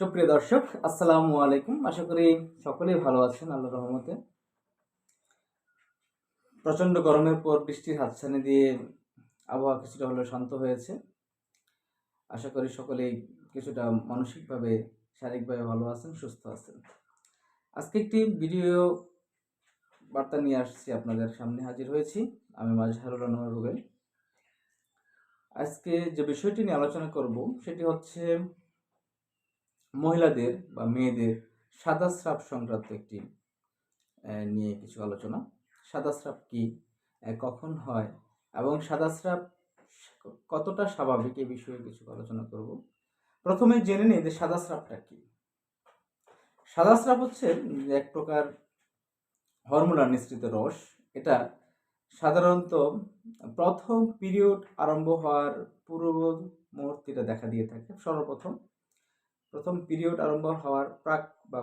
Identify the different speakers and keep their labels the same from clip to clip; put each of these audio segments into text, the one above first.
Speaker 1: সুপ্রিয় দর্শক, আসসালামু আলাইকুম। আশা করি সকলেই ভালো আছেন আল্লাহ রহমতে। প্রচণ্ড গরমের পর বৃষ্টির হাতছানি দিয়ে আবহাওয়া কিছুটা হলেও শান্ত হয়েছে। আশা করি সকলেই কিছুটা মানসিকভাবে, শারীরিকভাবে ভালো আছেন, সুস্থ আছেন। আজকে একটি ভিডিও বার্তা নিয়ে আসছি আপনাদের সামনে হাজির হয়েছি। আমি মাজহারুল আনোয়ার রুবেল আজকে যে বিষয়টি নিয়ে আলোচনা করব, সেটি হচ্ছে মহিলাদের বা মেয়েদের সাদা স্রাব সংক্রান্ত একটি নিয়ে কিছু আলোচনা। সাদা স্রাব কি কখন হয় এবং সাদা স্রাব কতটা স্বাভাবিক এ বিষয়ে কিছু আলোচনা করব। প্রথমে জেনে নিই যে সাদা স্রাবটা কি। সাদা স্রাব হচ্ছে এক প্রকার হরমোনাল নিঃসৃত রস। এটা সাধারণত প্রথম পিরিয়ড আরম্ভ হওয়ার পূর্ব মুহূর্তেটা দেখা দিয়ে থাকে সর্বপ্রথম। প্রথম পিরিয়ড আরম্ভ হওয়ার প্রাক বা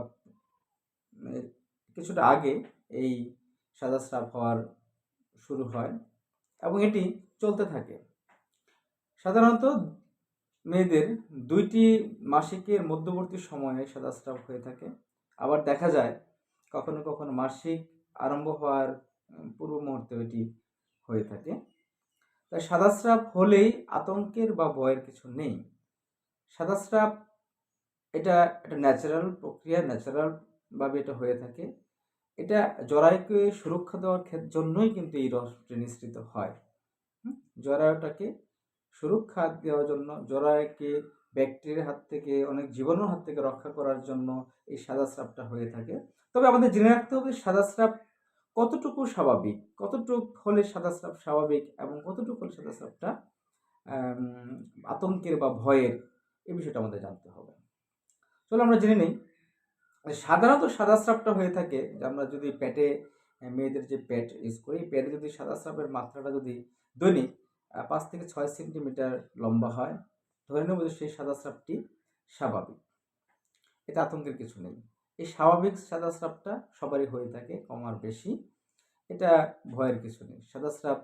Speaker 1: মানে কিছুটা আগে এই সাদা স্রাব হওয়ার শুরু হয় এবং এটি চলতে থাকে। সাধারণত মেয়েদের দুইটি মাসিকের মধ্যবর্তী সময়ে সাদা স্রাব হয়ে থাকে। আবার দেখা যায় কখনো কখনো মাসিক আরম্ভ হওয়ার পূর্ব মুহূর্তে এটি হয়ে থাকে। তাই সাদা স্রাব হলেই আতঙ্কের বা ভয়ের কিছু নেই। সাদা স্রাব এটা একটা ন্যাচারাল প্রক্রিয়া ন্যাচারাল ভাবে এটা হয়ে থাকে। এটা জরায়ুকে সুরক্ষা দেওয়ার জন্যই কিন্তু এই রসটি নিঃসৃত হয়। জরায়ুটাকে সুরক্ষা দেওয়ার জন্য, জরায়ুকে ব্যাকটেরিয়ার হাত থেকে, অনেক জীবাণুর হাত থেকে রক্ষা করার জন্য এই সাদা স্রাবটা হয়ে থাকে। তবে আমাদের জেনে রাখতে হবে সাদা স্রাব কতটুকু স্বাভাবিক, কতটুকু হলে সাদা স্রাব স্বাভাবিক এবং কতটুকু হলে সাদা স্রাবটা আতঙ্কের বা ভয়ের এই বিষয়টা আমাদের জানতে হবে। চলো আমরা জেনে নিই। সাধারণত সাদা স্রাবটা হয়ে থাকে, যে আমরা যদি পেটে মেয়েদের যে পেট ইউজ করি পেটে যদি সাদা স্রাবের মাত্রাটা যদি দৈনিক পাঁচ থেকে ছয় সেন্টিমিটার লম্বা হয়, ধরে নেব যে সেই সাদা স্রাবটি স্বাভাবিক। এটা আতঙ্কের কিছু নেই। এই স্বাভাবিক সাদা স্রাবটা সবারই হয়ে থাকে, কম আর বেশি। এটা ভয়ের কিছু নেই। সাদা স্রাব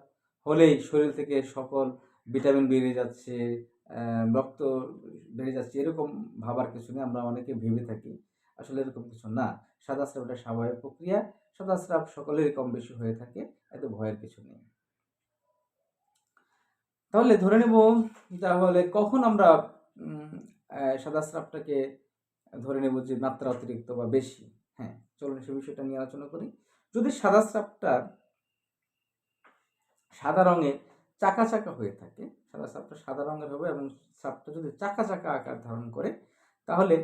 Speaker 1: হলেই শরীর থেকে সকল ভিটামিন বেরিয়ে যাচ্ছে রক্ত বেড়ে যাচ্ছে, এরকম ভাবার কিছু নেই, আমরা অনেকে ভেবে থাকি। আসলে এরকম কিছু না। সাদা স্রাব একটা স্বাভাবিক প্রক্রিয়া সাদা স্রাব সকলেরই কম বেশি হয়ে থাকে, এত ভয়ের কিছু নেই। তাহলে ধরে নেব তাহলে কখন আমরা সাদা স্রাবটাকে ধরে নেব যে মাত্রা অতিরিক্ত বা বেশি? হ্যাঁ চলুন সে বিষয়টা নিয়ে আলোচনা করি। যদি সাদা স্রাবটা সাদা রঙের চাকা চাকা হয়ে থাকে। সাদা স্রাবটা সাদা রঙের হবে এবং সাপটা যদি চাকা চাকা আকার ধারণ করে, তাহলে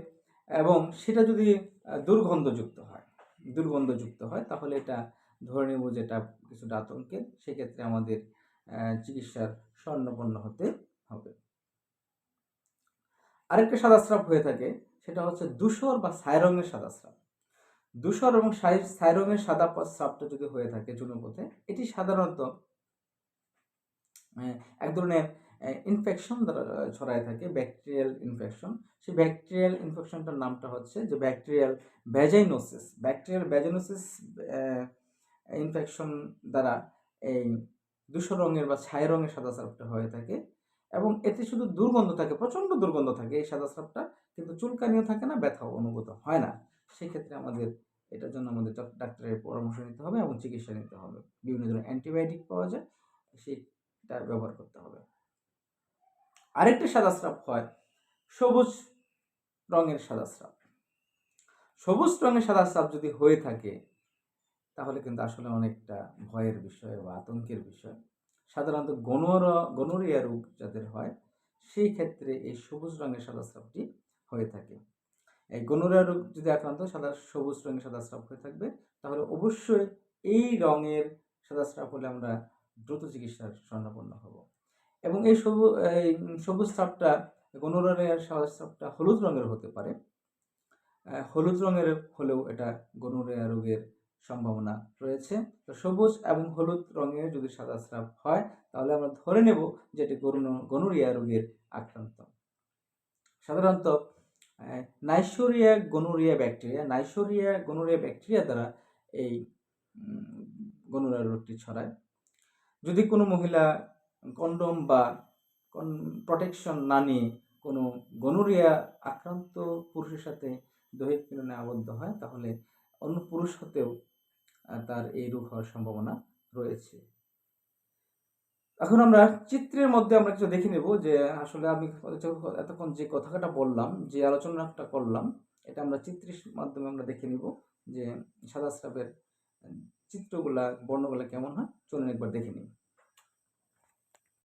Speaker 1: এবং সেটা যদি দুর্গন্ধযুক্ত হয় দুর্গন্ধযুক্ত হয়, তাহলে এটা ধরে নেব যে এটা কিছুটা আতঙ্কের সেক্ষেত্রে আমাদের চিকিৎসার স্বর্ণপন্ন হতে হবে। আরেকটা সাদা স্রাব হয়ে থাকে, সেটা হচ্ছে ধূসর বা ছাই রঙের সাদা স্রাব। ধূসর এবং ছাই ছাই রঙের সাদা স্রাবটা যদি হয়ে থাকে চুনোপথে এটি সাধারণত এক ধরনের ইনফেকশন ছড়ায় থাকে ব্যাকটেরিয়াল ইনফেকশন সেই ব্যাকটেরিয়াল ইনফেকশনটার নামটা হচ্ছে যে bacterial vaginosis bacterial vaginosis infection দ্বারা এই ধূসর রঙের বা ছাই রঙের সাদা স্রাবটা হয়ে থাকে এবং এতে শুধু দুর্গন্ধ থাকে, প্রচণ্ড দুর্গন্ধ থাকে এই সাদা স্রাবটা, কিন্তু চুলকানিও থাকে না, ব্যথাও অনুভূত হয় না। সেক্ষেত্রে আমাদের এটার জন্য আমাদের ডাক্তারের পরামর্শ নিতে হবে এবং চিকিৎসা নিতে হবে। বিভিন্ন ধরনের অ্যান্টিবায়োটিক পাওয়া যায়। সেটা ব্যবহার করতে হবে। আরেকটা সাদা স্রাব হয় সবুজ রঙের সাদা স্রাব সবুজ রঙের সাদা স্রাব যদি হয়ে থাকে, তাহলে কিন্তু আসলে অনেকটা ভয়ের বিষয় বা আতঙ্কের বিষয়। সাধারণত গনোর গনোরিয়া রোগ যাদের হয়, সেই ক্ষেত্রে এই সবুজ রঙের সাদা স্রাবটি হয়ে থাকে। এই গনোরিয়া রোগ যদি আক্রান্ত, সাদা সবুজ রঙের সাদা স্রাব হয়ে থাকবে, তাহলে অবশ্যই এই রঙের সাদা স্রাব হলে আমরা দ্রুত চিকিৎসার স্বর্ণাপন্ন হব। এবং এই সবুজ এই সবুজ স্রাবটা গনোরিয়ার স্রাবটা হলুদ রঙের হতে পারে। হলুদ রঙের হলেও এটা গনোরিয়া রোগের সম্ভাবনা রয়েছে। তো সবুজ এবং হলুদ রঙের যদি সাদা স্রাব হয়, তাহলে আমরা ধরে নেব যে এটি গনোরিয়া রোগের আক্রান্ত। সাধারণত Neisseria gonorrhoeae bacteria Neisseria gonorrhoeae bacteria দ্বারা এই গনোরিয়া রোগটি ছড়ায়। যদি কোনো মহিলা কন্ডোম বা প্রটেকশন না নিয়ে কোনো গনোরিয়া আক্রান্ত পুরুষের সাথে দৈহিক মিলনে আবদ্ধ হয়, তাহলে অন্য পুরুষ হতেও তার এই রোগ হওয়ার সম্ভাবনা রয়েছে। এখন আমরা চিত্রের মধ্যে আমরা কিছু দেখে নেব যে আসলে আমি এতক্ষণ যে কথাটা বললাম, যে আলোচনাটা করলাম, এটা আমরা চিত্রের মাধ্যমে আমরা দেখে নিব যে সাদা স্রাবের চিত্রগুলা বর্ণগুলা কেমন হয়? চলুন একবার দেখে নিই।